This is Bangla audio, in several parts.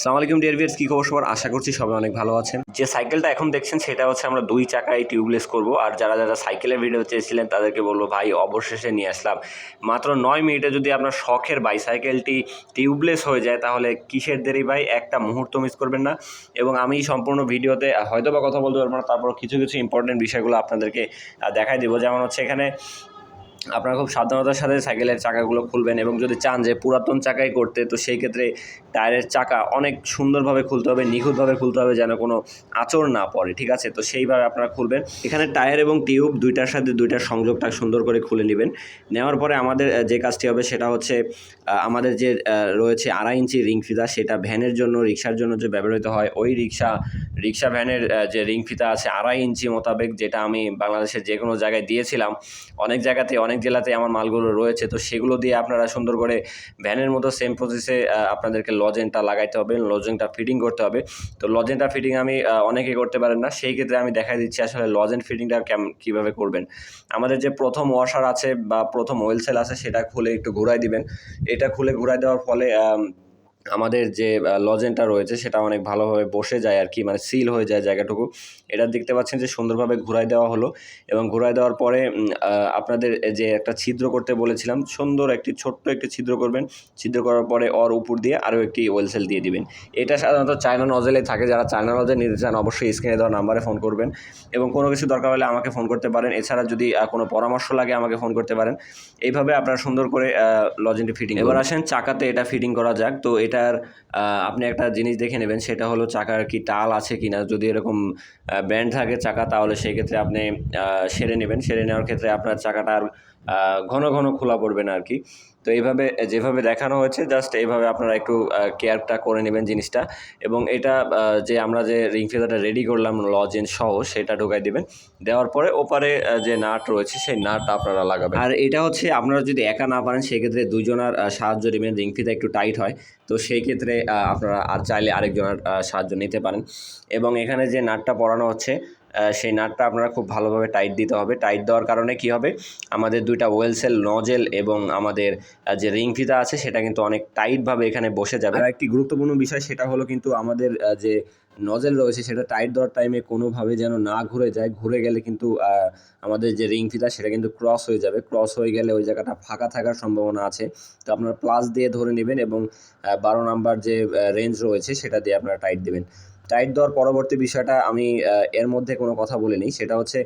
সালাম আলাইকুম ডিয়ার ভিয়ার্স কী খবর সবার? আশা করছি সবাই অনেক ভালো আছেন। যে সাইকেলটা এখন দেখছেন, সেটা হচ্ছে আমরা দুই চাকায় টিউবলেস করব। আর যারা যারা সাইকেলের ভিডিও চেয়েছিলেন, তাদেরকে বলব, ভাই, অবশেষে নিয়ে আসলাম। মাত্র নয় মিনিটে যদি আপনার শখের বাইসাইকেলটি টিউবলেস হয়ে যায়, তাহলে কিসের দেরি ভাই? একটা মুহূর্ত মিস করবেন না। এবং আমি সম্পূর্ণ ভিডিওতে হয়তো বা কথা বলতে পারব না তারপর কিছু কিছু ইম্পর্টেন্ট বিষয়গুলো আপনাদেরকে দেখাই দেবো। যেমন হচ্ছে এখানে আপনারা খুব সাবধানতার সাথে সাইকেলের চাকাগুলো খুলবেন এবং যদি চান যে পুরাতন চাকাই করতে, তো সেই ক্ষেত্রে টায়ারের চাকা অনেক সুন্দরভাবে খুলতে হবে, নিখুঁতভাবে খুলতে হবে যেন কোনো আচর না পড়ে, ঠিক আছে? তো সেইভাবে আপনারা খুলবেন। এখানে টায়ার এবং টিউব দুইটার সাথে দুইটার সংযোগটা সুন্দর করে খুলে নেবেন। নেওয়ার পরে আমাদের যে কাজটি হবে সেটা হচ্ছে আমাদের যে রয়েছে আড়াই ইঞ্চি রিং ফিতা, সেটা ভ্যানের জন্য, রিক্সার জন্য যে ব্যবহৃত হয়, ওই রিক্সা রিক্সা ভ্যানের যে রিং ফিতা আছে আড়াই ইঞ্চি মোতাবেক, যেটা আমি বাংলাদেশের যে কোনো জায়গায় দিয়েছিলাম, অনেক জায়গাতে, অনেক জেলাতে আমার মালগুলো রয়েছে, তো সেগুলো দিয়ে আপনারা সুন্দর করে ভ্যানের মতো সেম প্রসেসে আপনাদেরকে লজেনটা লাগাইতে হবে লজেনটা ফিটিং করতে হবে। তো লজেনটা ফিটিং আমি অনেকে করতে পারেন না, সেই ক্ষেত্রে আমি দেখাই দিচ্ছি আসলে লজেন ফিটিংটা কেমন কীভাবে করবেন। আমাদের যে প্রথম ওয়াশার আছে বা প্রথম ওয়েলসেল আছে, সেটা খুলে একটু ঘুরাই দিবেন। এটা খুলে ঘুরায় দেওয়ার ফলে আমাদের যে লজেনটা রয়েছে সেটা অনেক ভালোভাবে বসে যায় আর কি মানে সিল হয়ে যায় জায়গাটুকু। এটা দেখতে পাচ্ছেন যে সুন্দরভাবে ঘুরাই দেওয়া হলো এবং ঘুরাই দেওয়ার পরে আপনাদের যে একটা ছিদ্র করতে বলেছিলাম সুন্দর একটি ছোট্ট একটি ছিদ্র করবেন। ছিদ্র করার পরে ওর উপর দিয়ে আরও একটি ওয়েলসেল দিয়ে দিবেন। এটা সাধারণত চায়না নজেলে থাকে যারা চায়না নজেল নিতে চান অবশ্যই স্ক্রিনে দেওয়া নাম্বারে ফোন করবেন। এবং কোনো কিছু দরকার হলে আমাকে ফোন করতে পারেন। এছাড়া যদি কোনো পরামর্শ লাগে আমাকে ফোন করতে পারেন। এইভাবে আপনারা সুন্দর করে লজেনটি ফিটিং এবার আসেন চাকাতে এটা ফিটিং করা যাক। তো এটার আপনি একটা জিনিস দেখে নেবেন, সেটা হলো চাকার কি টাল আছে কি না যদি এরকম ব্যান্ড থাকে চাকা, তাহলে সেই ক্ষেত্রে আপনি সেরে নেবেন। সেরে নেওয়ার ক্ষেত্রে আপনার চাকাটা আর ঘন ঘন খোলা পড়বে না আর কি। তো এইভাবে, যেভাবে দেখানো হয়েছে জাস্ট এইভাবে আপনারা একটু কেয়ারটা করে নেবেন জিনিসটা। এবং এটা যে আমরা যে রিং ফিতাটা রেডি করলাম লজেন সহ, সেটা ঢোকাই দেবেন। দেওয়ার পরে ওপারে যে নাট রয়েছে, সেই নাট আপনারা লাগাবেন। আর এটা হচ্ছে, আপনারা যদি একা না পারেন, সেক্ষেত্রে দুজনের সাহায্য নেবেন। রিং ফিতা একটু টাইট হয়। তো সেই ক্ষেত্রে আপনারা আর চাইলে আরেকজনের সাহায্য নিতে পারেন। এবং এখানে যে নাটটা পরানো হচ্ছে সেই নাটটা আপনারা খুব ভালোভাবে টাইট দিতে হবে। টাইট দেওয়ার কারণে কি হবে? আমাদের দুইটা ওয়েলসেল নজেল এবং আমাদের যে রিং ফিতা আছে, সেটা কিন্তু অনেক টাইটভাবে এখানে বসে যাবে। আর একটি গুরুত্বপূর্ণ বিষয় সেটা হলো কিন্তু আমাদের যে নজেল রয়েছে, সেটা টাইট দেওয়ার টাইমে কোনোভাবে যেন না ঘুরে যায়। ঘুরে গেলে কিন্তু আমাদের যে রিং ফিতা সেটা কিন্তু ক্রস হয়ে যাবে। ক্রস হয়ে গেলে ওই জায়গাটা ফাঁকা থাকার সম্ভাবনা আছে। তো আপনারা প্লাস দিয়ে ধরে নেবেন এবং বারো নাম্বার যে রেঞ্জ রয়েছে, সেটা দিয়ে আপনারা টাইট দেবেন। টাইট দেওয়ার পরবর্তী বিষয়টা আমি এর মধ্যে কোনো কথা বলে বলিনি সেটা হচ্ছে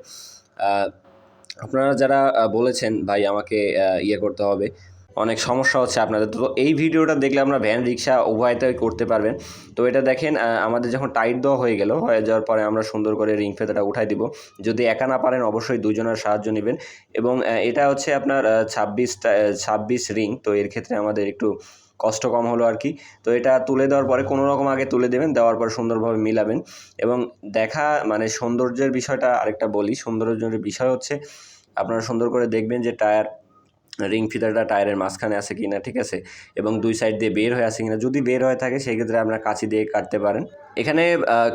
আপনারা যারা বলেছেন, ভাই, আমাকে ইয়ে করতে হবে। অনেক সমস্যা হচ্ছে আপনাদের। তো এই ভিডিওটা দেখলে আমরা ভ্যান, রিক্সা উভয়টাই করতে পারবেন। তো এটা দেখেন আমাদের যখন টাইট দেওয়া হয়ে গেল, হয়ে যাওয়ার পরে আমরা সুন্দর করে রিং ফেতাটা উঠাই দিব। যদি একা না পারেন, অবশ্যই দুজনের সাহায্য নেবেন। এবং এটা হচ্ছে আপনার ছাব্বিশ ছাব্বিশ রিং তো এর ক্ষেত্রে আমাদের একটু কষ্ট কম হলো আর কি। তো এটা তুলে দেওয়ার পরে কোনো রকম আগে তুলে দেবেন, দেওয়ার পর সুন্দরভাবে মিলাবেন। এবং দেখা মানে সৌন্দর্যের বিষয়টা আরেকটা বলি। সৌন্দর্যের বিষয় হচ্ছে, আপনারা সুন্দর করে দেখবেন যে টায়ার রিং ফিতাটা টায়ারের মাঝখানে আছে কি না ঠিক আছে? এবং দুই সাইড দিয়ে বের হয়ে আছে কিনা, যদি বের হয়ে থাকে সেই ক্ষেত্রে আপনারা কাঁচি দিয়ে কাটতে পারেন। এখানে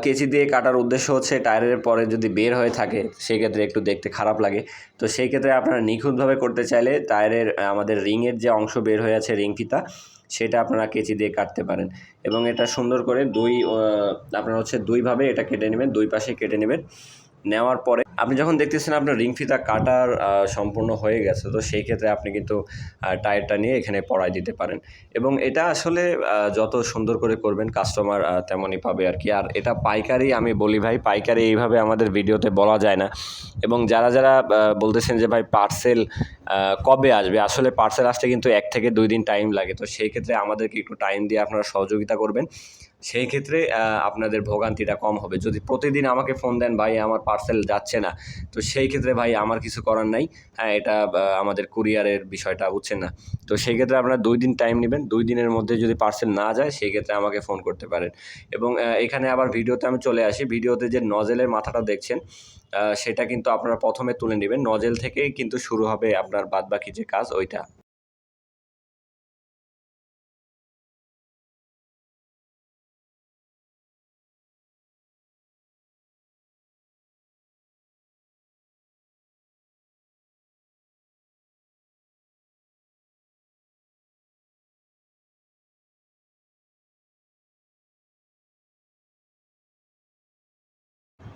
কেচি দিয়ে কাটার উদ্দেশ্য হচ্ছে টায়ারের পরে যদি বের হয়ে থাকে সেই ক্ষেত্রে একটু দেখতে খারাপ লাগে। তো সেই ক্ষেত্রে আপনারা নিখুঁতভাবে করতে চাইলে টায়ারের আমাদের রিংয়ের যে অংশ বের হয়ে আছে রিং ফিতা সেটা আপনারা কেচি দিয়ে কাটতে পারেন। এবং এটা সুন্দর করে দুই আপনারা হচ্ছে দুইভাবে এটা কেটে নেবেন, দুই পাশে কেটে নেবেন। নেওয়ার পরে আপনি যখন দেখতেছেন আপনার রিং ফিতা কাটার সম্পূর্ণ হয়ে গেছে, তো সেই ক্ষেত্রে আপনি কিন্তু টায়ারটা নিয়ে এখানে পড়াই দিতে পারেন। এবং এটা আসলে যত সুন্দর করে করবেন কাস্টমার তেমনই পাবে আর কি। আর এটা পাইকারি, আমি বলি ভাই, পাইকারি এইভাবে আমাদের ভিডিওতে বলা যায় না। এবং যারা যারা বলতেছেন যে ভাই পার্সেল কবে আসবে? আসলে পার্সেল আসতে কিন্তু এক থেকে দুই দিন টাইম লাগে। তো সেই ক্ষেত্রে আমাদেরকে একটু টাইম দিয়ে আপনারা সহযোগিতা করবেন। সেই ক্ষেত্রে আপনাদের ভোগান্তিটা কম হবে। যদি প্রতিদিন আমাকে ফোন দেন, ভাই, আমার পার্সেল যাচ্ছে না। তো সেই ক্ষেত্রে, ভাই, আমার কিছু করার নাই। হ্যাঁ এটা আমাদের কুরিয়ারের বিষয়টা বুঝছেন না। তো সেই ক্ষেত্রে আপনারা দুই দিন টাইম নেবেন। দুই দিনের মধ্যে যদি পার্সেল না যায়, সেই ক্ষেত্রে আমাকে ফোন করতে পারেন। এবং এখানে আবার ভিডিওতে আমি চলে আসি। ভিডিওতে যে নজেলের মাথাটা দেখছেন সেটা কিন্তু আপনারা প্রথমে তুলে নেবেন। নজেল থেকেই কিন্তু শুরু হবে আপনার বাদবাকি যে কাজ, ওইটা।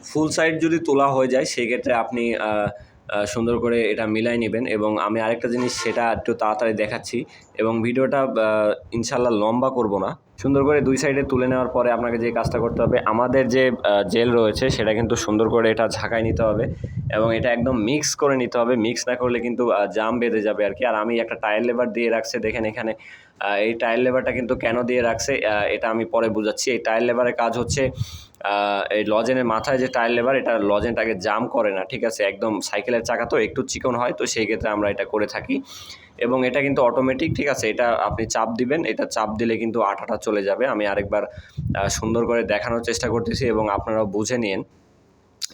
ফুল সাইড যদি তোলা হয়ে যায়, সেক্ষেত্রে আপনি সুন্দর করে এটা মিলাই নেবেন। এবং আমি আরেকটা জিনিস সেটা একটু তাড়াতাড়ি দেখাচ্ছি। এবং ভিডিওটা ইনশাল্লাহ লম্বা করব না। সুন্দর করে দুই সাইডে তুলে নেওয়ার পরে আপনাকে যে কাজটা করতে হবে, আমাদের যে জেল রয়েছে, সেটা কিন্তু সুন্দর করে এটা ঝাঁকায় নিতে হবে। এবং এটা একদম মিক্স করে নিতে হবে। মিক্স না করলে কিন্তু জাম বেঁধে যাবে আর কি। আর আমি একটা টায়ার লেবার দিয়ে রাখছে, দেখেন এখানে। এই টায়ার লেবারটা কিন্তু কেন দিয়ে রাখছে? এটা আমি পরে বুঝাচ্ছি। এই টায়ার লেবারের কাজ হচ্ছে এই লজেনের মাথায় যে টায়ার লেবার এটা লজেনটাকে জাম করে না, ঠিক আছে? একদম সাইকেলের চাকা তো একটু চিকন হয়, তো সেই ক্ষেত্রে আমরা এটা করে থাকি। এবং এটা কিন্তু অটোমেটিক ঠিক আছে? এটা আপনি চাপ দিবেন, এটা চাপ দিলে কিন্তু আঠাটা চলে যাবে। আমি আরেকবার সুন্দর করে দেখানোর চেষ্টা করতেছি এবং আপনারাও বুঝে নিন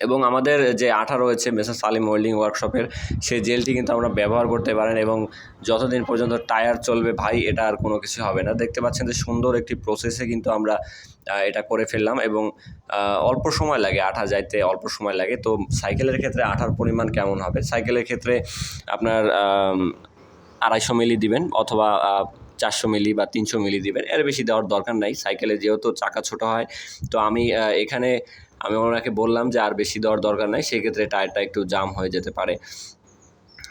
এবং আমাদের যে আঠা রয়েছে মেসার সালিম ওয়েল্ডিং ওয়ার্কশপের, সেই জেলটি কিন্তু আমরা ব্যবহার করতে পারেন এবং যতদিন পর্যন্ত টায়ার চলবে, ভাই, এটা আর কোনো কিছু হবে না। দেখতে পাচ্ছেন যে সুন্দর একটি প্রসেসে কিন্তু আমরা এটা করে ফেললাম এবং অল্প সময় লাগে আঠা যাইতে, অল্প সময় লাগে। তো সাইকেলের ক্ষেত্রে আঠার পরিমাণ কেমন হবে? সাইকেলের ক্ষেত্রে আপনার আড়াইশো মিলি দিবেন অথবা চারশো মিলি বা তিনশো মিলি দিবেন। এর বেশি দেওয়ার দরকার নাই। সাইকেলে যেহেতু চাকা ছোট হয়, তো আমি এখানে আমি ওনাকে বললাম যে আর বেশি দেওয়ার দরকার নাই, সেক্ষেত্রে টায়ারটা একটু জাম হয়ে যেতে পারে।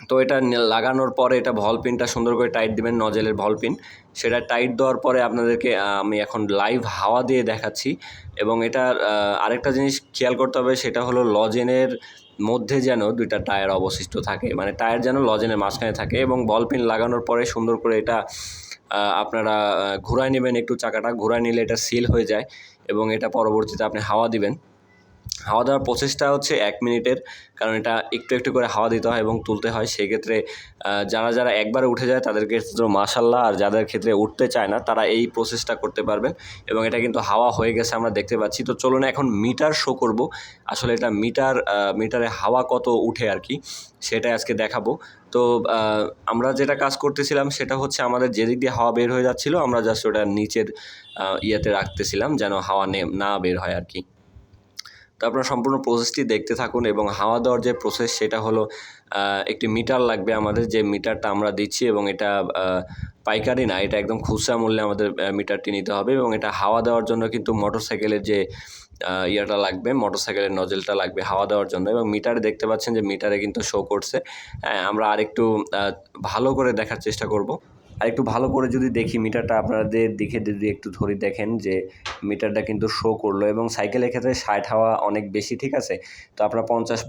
তো এটা লাগানোর পরে এটা ভল পিনটা সুন্দর করে টাইট দিবেন, নজেলের ভল পিন। সেটা টাইট দেওয়ার পরে আপনাদেরকে আমি এখন লাইভ হাওয়া দিয়ে দেখাচ্ছি। এবং এটা আরেকটা জিনিস খেয়াল করতে হবে, সেটা হলো লজেনের মধ্যে যেন দুইটা টায়ার অবশিষ্ট থাকে। মানে টায়ার যেন লজেনের মাঝখানে থাকে এবং বল পিন লাগানোর পরে সুন্দর করে এটা আপনারা ঘুরায় নেবেন একটু চাকাটা, ঘুরায় নিলে এটা সিল হয়ে যায় এবং এটা পরবর্তীতে আপনি হাওয়া দিবেন। হাওয়া দেওয়ার প্রসেসটা হচ্ছে এক মিনিটের, কারণ এটা একটু একটু করে হাওয়া দিতে হয় এবং তুলতে হয়। সেক্ষেত্রে যারা যারা একবারে উঠে যায় তাদের ক্ষেত্রে মাসাল্লাহ আর যাদের ক্ষেত্রে উঠতে চায় না, তারা এই প্রসেসটা করতে পারবেন এবং এটা কিন্তু হাওয়া হয়ে গেছে আমরা দেখতে পাচ্ছি। তো চলুন এখন মিটার শো করব। আসলে এটা মিটার মিটারে হাওয়া কত উঠে আর কি সেটা আজকে দেখাবো। তো আমরা যেটা কাজ করতেছিলাম সেটা হচ্ছে আমাদের যেদিক দিয়ে হাওয়া বের হয়ে যাচ্ছিল, আমরা জাস্ট ওটা নিচের ইয়েতে রাখতেছিলাম যেন হাওয়া না বের হয় আর কি। তো আপনারা সম্পূর্ণ প্রসেসটি দেখতে থাকুন এবং হাওয়া দেওয়ার যে প্রসেস সেটা হলো একটি মিটার লাগবে আমাদের, যে মিটারটা আমরা দিচ্ছি এবং এটা পাইকারি না, এটা একদম খুচরা মূল্যে আমাদের মিটারটি নিতে হবে এবং এটা হাওয়া দেওয়ার জন্য কিন্তু মোটরসাইকেলের যে ইয়েটা লাগবে মোটরসাইকেলের নজেলটা লাগবে হাওয়া দেওয়ার জন্য এবং মিটারে দেখতে পাচ্ছেন যে মিটারে কিন্তু শো করছে। হ্যাঁ আমরা আরেকটু ভালো করে দেখার চেষ্টা করব। আর একটু ভালো করে যদি দেখি মিটারটা আপনাদের দেখে যদি একটু ধরে দেখেন যে মিটারটা কিন্তু শো করল এবং সাইকেলের ক্ষেত্রে ষাট হাওয়া অনেক বেশি, ঠিক আছে? তো আপনারা পঞ্চাশ